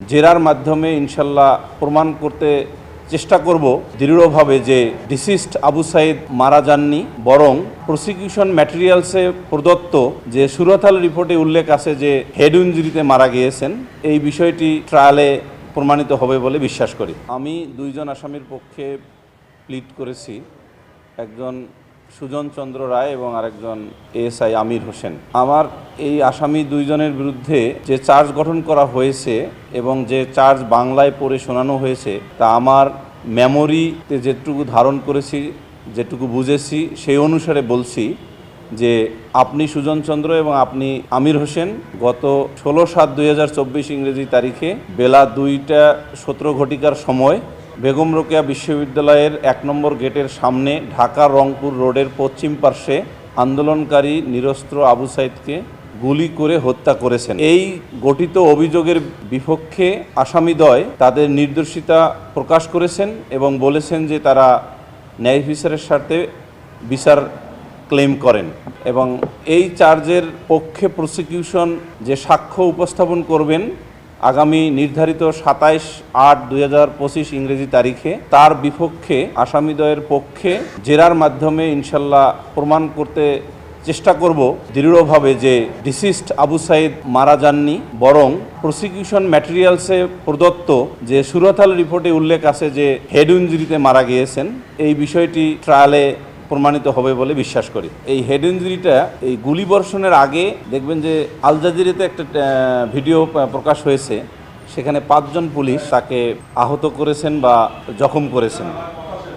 জেরার মাধ্যমে ইনশাল্লাহ প্রমাণ করতে চেষ্টা করব দৃঢ়ভাবে যে ডিসিস্ট আবু সাইদ মারা যাননি, বরং প্রসিকিউশন ম্যাটেরিয়ালসে প্রদত্ত যে সুরতাল রিপোর্টে উল্লেখ আছে যে হেড ইঞ্জুরিতে মারা গিয়েছেন, এই বিষয়টি ট্রায়ালে প্রমাণিত হবে বলে বিশ্বাস করি। আমি দুইজন আসামির পক্ষে প্লিট করেছি। একজন সুজন চন্দ্র রায় এবং আরেকজন এএসআই আমির হোসেন। আমার এই আসামি দুইজনের বিরুদ্ধে যে চার্জ গঠন করা হয়েছে এবং যে চার্জ বাংলায় পড়ে শোনানো হয়েছে, তা আমার মেমোরিতে যেটুকু ধারণ করেছি, যেটুকু বুঝেছি, সেই অনুসারে বলছি যে আপনি সুজন চন্দ্র এবং আপনি আমির হোসেন গত ষোলো সাত দুই ইংরেজি তারিখে বেলা দুইটা সতেরো ঘটিকার সময় বেগম রোকেয়া বিশ্ববিদ্যালয়ের এক নম্বর গেটের সামনে ঢাকা রংপুর রোডের পশ্চিম পার্শ্বে আন্দোলনকারী নিরস্ত্র আবু সাইদকে গুলি করে হত্যা করেছেন। এই গঠিত অভিযোগের বিপক্ষে আসামিদ্বয় তাদের নির্দোষিতা প্রকাশ করেছেন এবং বলেছেন যে তারা ন্যায় বিচারের স্বার্থে বিচার ক্লেম করেন এবং এই চার্জের পক্ষে প্রসিকিউশন যে সাক্ষ্য উপস্থাপন করবেন আগামী নির্ধারিত সাতাইশ আট দুই ইংরেজি তারিখে তার বিপক্ষে আসামিদ্বয়ের পক্ষে জেরার মাধ্যমে ইনশাল্লাহ প্রমাণ করতে চেষ্টা করব দৃঢ়ভাবে যে ডিসিস্ট আবু সাইদ মারা যাননি, বরং প্রসিকিউশন ম্যাটেরিয়ালসে প্রদত্ত যে সুরতাল রিপোর্টে উল্লেখ আছে যে হেড ইঞ্জুরিতে মারা গিয়েছেন, এই বিষয়টি ট্রায়ালে প্রমাণিত হবে বলে বিশ্বাস করি। এই হেড ইঞ্জুরিটা এই গুলিবর্ষণের আগে দেখবেন যে আল জাজিরাতে একটা ভিডিও প্রকাশ হয়েছে। সেখানে পাঁচজন পুলিশ তাকে আহত করেছেন বা জখম করেছেন।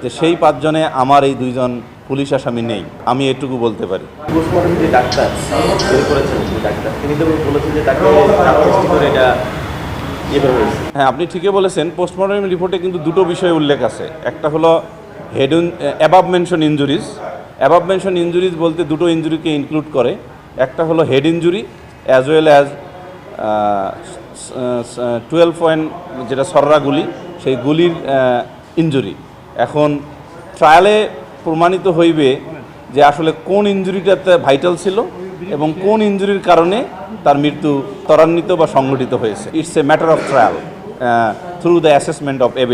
যে সেই পাঁচজনে আমার এই দুইজন পুলিশ আসামি নেই। আমি এটুকু বলতে পারি। যে ডাক্তার বের করেছেন যে ডাক্তার তিনি তো বলেছেন যে করে এটা ইয়ে হ্যাঁ আপনি ঠিকই বলেছেন। পোস্টমর্টম রিপোর্টে কিন্তু দুটো বিষয় উল্লেখ আছে। একটা হলো head above mention injuries above mention injuries বলতে দুটো ইঞ্জুরিকে ইনক্লুড করে। একটা হলো head injury as well as twelve point যেটা সররা গুলি, সেই গুলির ইঞ্জুরি এখন ট্রায়ালে প্রমাণিত হইবে যে আসলে কোন ইঞ্জুরিটাতে ভাইটাল ছিল এবং কোন ইঞ্জুরির কারণে তার মৃত্যু ত্বরান্বিত বা সংঘটিত হয়েছে। It's a matter of trial through the assessment of evidence